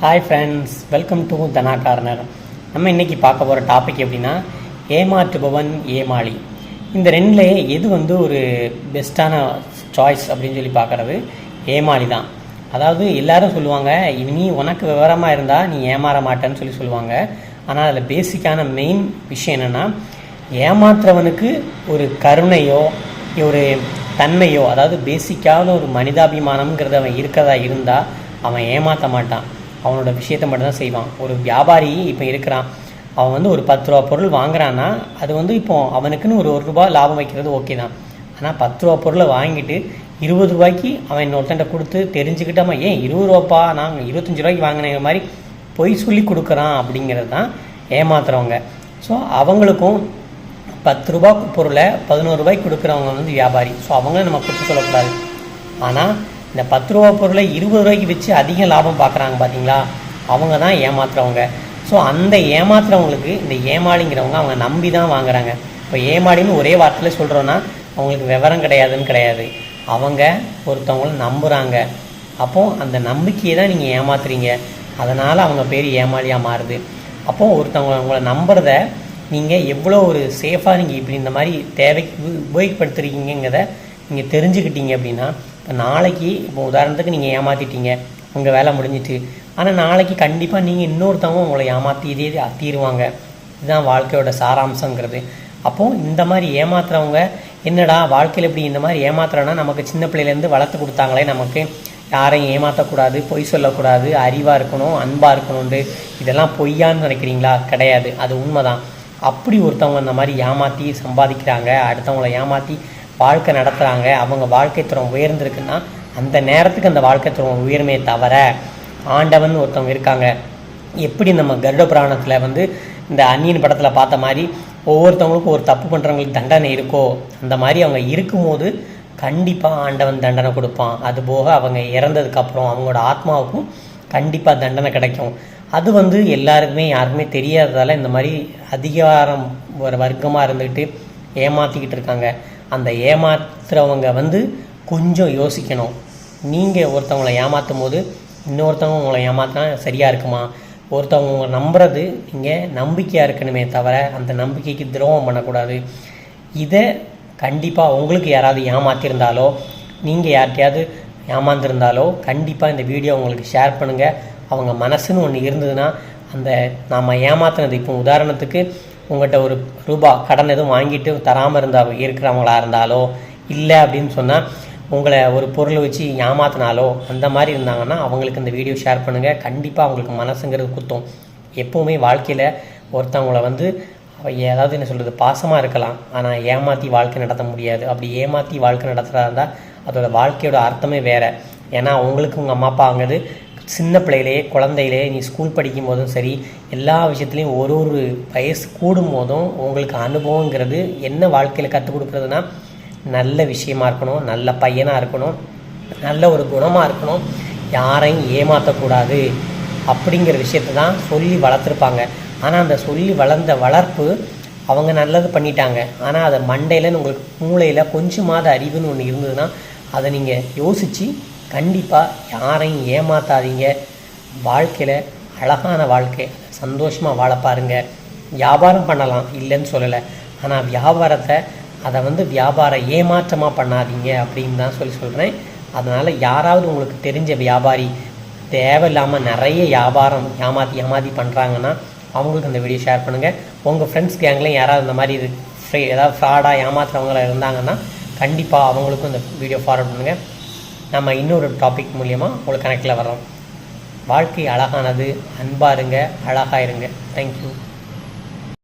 Hi friends welcome to Dhana corner நம்ம இன்றைக்கி பார்க்க போகிற டாபிக் எப்படின்னா ஏமாற்றுபவன் ஏமாளி. இந்த ரெண்டில் எது வந்து ஒரு பெஸ்ட்டான சாய்ஸ் அப்படின்னு சொல்லி பார்க்குறது? ஏமாளி தான் அதாவது எல்லாரும் சொல்லுவாங்க நீ உனக்கு விவரமாக இருந்தால் நீ ஏமாற மாட்டேன்னு சொல்லி சொல்லுவாங்க. ஆனால் அதில் பேசிக்கான மெயின் விஷயம் என்னென்னா ஏமாத்துறவனுக்கு ஒரு கருணையோ ஒரு தன்மையோ அதாவது பேசிக்கான ஒரு மனிதாபிமானம்ங்கிறது அவன் இருக்கிறதா இருந்தால் அவன் ஏமாற்ற மாட்டான். அவனோட விஷயத்தை மட்டும்தான் செய்வான். ஒரு வியாபாரி இப்போ இருக்கிறான். அவன் வந்து ஒரு பத்து ரூபா பொருள் வாங்குறான்னா அது வந்து இப்போ அவனுக்குன்னு ஒரு ஒரு ரூபா லாபம் வைக்கிறது ஓகே தான். ஆனால் பத்து ரூபா பொருளை வாங்கிட்டு இருபது ரூபாய்க்கு அவன் இன்னொருத்தன்ட்ட கொடுத்து தெரிஞ்சுக்கிட்டாம ஏன் இருபது ரூபாப்பா நாங்கள் இருபத்தஞ்சி ரூபாய்க்கு வாங்கின மாதிரி பொய் சொல்லி கொடுக்குறான் அப்படிங்கிறது தான் ஏமாத்துறவங்க. ஸோ அவங்களுக்கும் பத்து ரூபா பொருளை பதினோரு ரூபாய்க்கு கொடுக்குறவங்க வந்து வியாபாரி. ஸோ அவங்கள நம்ம கொடுத்து சொல்லக்கூடாது. ஆனால் இந்த பத்து ரூபா பொருளை இருபது ரூபாய்க்கு வச்சு அதிக லாபம் பார்க்குறாங்க பார்த்தீங்களா அவங்க தான் ஏமாத்துறவங்க. ஸோ அந்த ஏமாத்துறவங்களுக்கு இந்த ஏமாளிங்கிறவங்க அவங்க நம்பி தான் வாங்குறாங்க. இப்போ ஏமாளின்னு ஒரே வார்த்தையில் சொல்கிறோன்னா அவங்களுக்கு விவரம் கிடையாதுன்னு கிடையாது. அவங்க ஒருத்தவங்கள நம்புகிறாங்க அப்போ அந்த நம்பிக்கையை தான் நீங்கள் ஏமாத்துறீங்க. அதனால் அவங்க பேர் ஏமாளியாக மாறுது. அப்போ ஒருத்தவங்க உங்களை நம்புறத நீங்கள் எவ்வளோ ஒரு சேஃபாக நீங்கள் இப்படி இந்த மாதிரி தேவைக்கு உப- உபயோகப்படுத்துறீங்கிறத நீங்கள் தெரிஞ்சுக்கிட்டீங்க அப்படின்னா இப்போ நாளைக்கு இப்போ உதாரணத்துக்கு நீங்கள் ஏமாற்றிட்டீங்க உங்கள் வேலை முடிஞ்சிட்டு. ஆனால் நாளைக்கு கண்டிப்பாக நீங்கள் இன்னொருத்தவங்க உங்களை ஏமாற்றி இதே தீருவாங்க. இதுதான் வாழ்க்கையோட சாராம்சங்கிறது. அப்போது இந்த மாதிரி ஏமாத்துறவங்க என்னடா வாழ்க்கையில் இப்படி இந்த மாதிரி ஏமாத்துறோன்னா நமக்கு சின்ன பிள்ளையிலேருந்து வளர்த்து கொடுத்தாங்களே நமக்கு. யாரையும் ஏமாற்றக்கூடாது பொய் சொல்லக்கூடாது அறிவாக இருக்கணும் அன்பாக இருக்கணும்ண்டு இதெல்லாம் பொய்யான்னு நினைக்கிறீங்களா? கிடையாது. அது உண்மைதான். அப்படி ஒருத்தவங்க இந்த மாதிரி ஏமாற்றி சம்பாதிக்கிறாங்க அடுத்தவங்கள ஏமாற்றி வாழ்க்கை நடத்துகிறாங்க அவங்க வாழ்க்கை தரம் உயர்ந்திருக்குன்னா அந்த நேரத்துக்கு அந்த வாழ்க்கை தரம் உயருமே தவிர ஆண்டவன் ஒருத்தவங்க இருக்காங்க. எப்படி நம்ம கருட புராணத்தில் வந்து இந்த அந்நியன் படத்தில் பார்த்த மாதிரி ஒவ்வொருத்தவங்களுக்கும் ஒரு தப்பு பண்ணுறவங்களுக்கு தண்டனை இருக்கோ அந்த மாதிரி அவங்க இருக்கும்போது கண்டிப்பாக ஆண்டவன் தண்டனை கொடுப்பான். அது போக அவங்க இறந்ததுக்கப்புறம் அவங்களோட ஆத்மாவுக்கும் கண்டிப்பாக தண்டனை கிடைக்கும். அது வந்து எல்லாருக்குமே யாருக்குமே தெரியாததால் இந்த மாதிரி அதிகாரம் ஒரு வர்க்கமாக இருந்துக்கிட்டு ஏமாற்றிக்கிட்டு இருக்காங்க. அந்த ஏமாத்துறவங்க வந்து கொஞ்சம் யோசிக்கணும். நீங்கள் ஒருத்தவங்களை ஏமாற்றும் போது இன்னொருத்தவங்க உங்களை ஏமாத்தினா சரியாக இருக்குமா? ஒருத்தவங்க உங்களை நம்புறது நீங்கள் நம்பிக்கையாக இருக்கணுமே தவிர அந்த நம்பிக்கைக்கு துரோகம் பண்ணக்கூடாது. இதை கண்டிப்பாக உங்களுக்கு யாராவது ஏமாற்றிருந்தாலோ நீங்கள் யார்கிட்டையாவது ஏமாந்துருந்தாலோ கண்டிப்பாக இந்த வீடியோ உங்களுக்கு ஷேர் பண்ணுங்கள் அவங்க மனசுன்னு ஒன்று இருந்ததுன்னா அந்த நாம் ஏமாத்தினது இப்போ உதாரணத்துக்கு உங்கள்கிட்ட ஒரு ரூபா கடன் எதுவும் வாங்கிட்டு தராமல் இருந்தா இருக்கிறவங்களா இருந்தாலோ இல்லை அப்படின்னு சொன்னால் உங்களை ஒரு பொருளை வச்சு ஏமாத்தினாலோ அந்த மாதிரி இருந்தாங்கன்னா அவங்களுக்கு இந்த வீடியோ ஷேர் பண்ணுங்கள் கண்டிப்பாக அவங்களுக்கு மனசுங்கிறது குத்தும். எப்போவுமே வாழ்க்கையில் ஒருத்தவங்கள வந்து அவ ஏதாவது என்ன சொல்கிறது பாசமாக இருக்கலாம். ஆனால் ஏமாற்றி வாழ்க்கை நடத்த முடியாது. அப்படி ஏமாற்றி வாழ்க்கை நடத்துகிறதா இருந்தால் அதோட வாழ்க்கையோட அர்த்தமே வேறு. ஏன்னா அவங்களுக்கு உங்கள் அம்மா அப்பா சின்ன பிள்ளையிலே குழந்தையிலே நீ ஸ்கூல் படிக்கும் போதும் சரி எல்லா விஷயத்துலையும் ஒரு ஒரு வயசு கூடும் போதும் உங்களுக்கு அனுபவங்கிறது என்ன வாழ்க்கையில் கற்றுக் கொடுக்குறதுனா நல்ல விஷயமா இருக்கணும் நல்ல பையனாக இருக்கணும் நல்ல ஒரு குணமாக இருக்கணும் யாரையும் ஏமாற்றக்கூடாது அப்படிங்கிற விஷயத்தை தான் சொல்லி வளர்த்துருப்பாங்க. ஆனால் அந்த சொல்லி வளர்ந்த வளர்ப்பு அவங்க நல்லது பண்ணிட்டாங்க. ஆனால் அதை மண்டையில் உங்களுக்கு மூளையில் கொஞ்சமாவது அறிவுன்னு ஒன்று இருந்ததுன்னா அதை நீங்கள் யோசித்து கண்டிப்பாக யாரையும் ஏமாத்தாதீங்க. வாழ்க்கையில் அழகான வாழ்க்கை சந்தோஷமாக வாழ பாருங்கள் வியாபாரம் பண்ணலாம் இல்லைன்னு சொல்லலை. ஆனால் வியாபாரத்தை அதை வந்து வியாபார ஏமாற்றமாக பண்ணாதீங்க அப்படின்னு தான் சொல்லி சொல்கிறேன் அதனால் யாராவது உங்களுக்கு தெரிஞ்ச வியாபாரி தேவையில்லாமல் நிறைய வியாபாரம் ஏமாற்றி ஏமாற்றி பண்ணுறாங்கன்னா அவங்களுக்கு அந்த வீடியோ ஷேர் பண்ணுங்கள் உங்கள் ஃப்ரெண்ட்ஸ் கேங்லேயும் யாராவது இந்த மாதிரி இது ஃப்ரீ- ஏதாவது ஃப்ராடாக ஏமாத்துறவங்கள இருந்தாங்கன்னா கண்டிப்பாக அவங்களுக்கும் இந்த வீடியோ ஃபார்வர்ட் பண்ணுங்கள் நம்ம இன்னொரு டாபிக் மூலியமாக உங்களுக்கு கனெக்டில் வரோம் வாழ்க்கை அழகானது. அன்பாக இருங்க. அழகாக இருங்க. தேங்க்யூ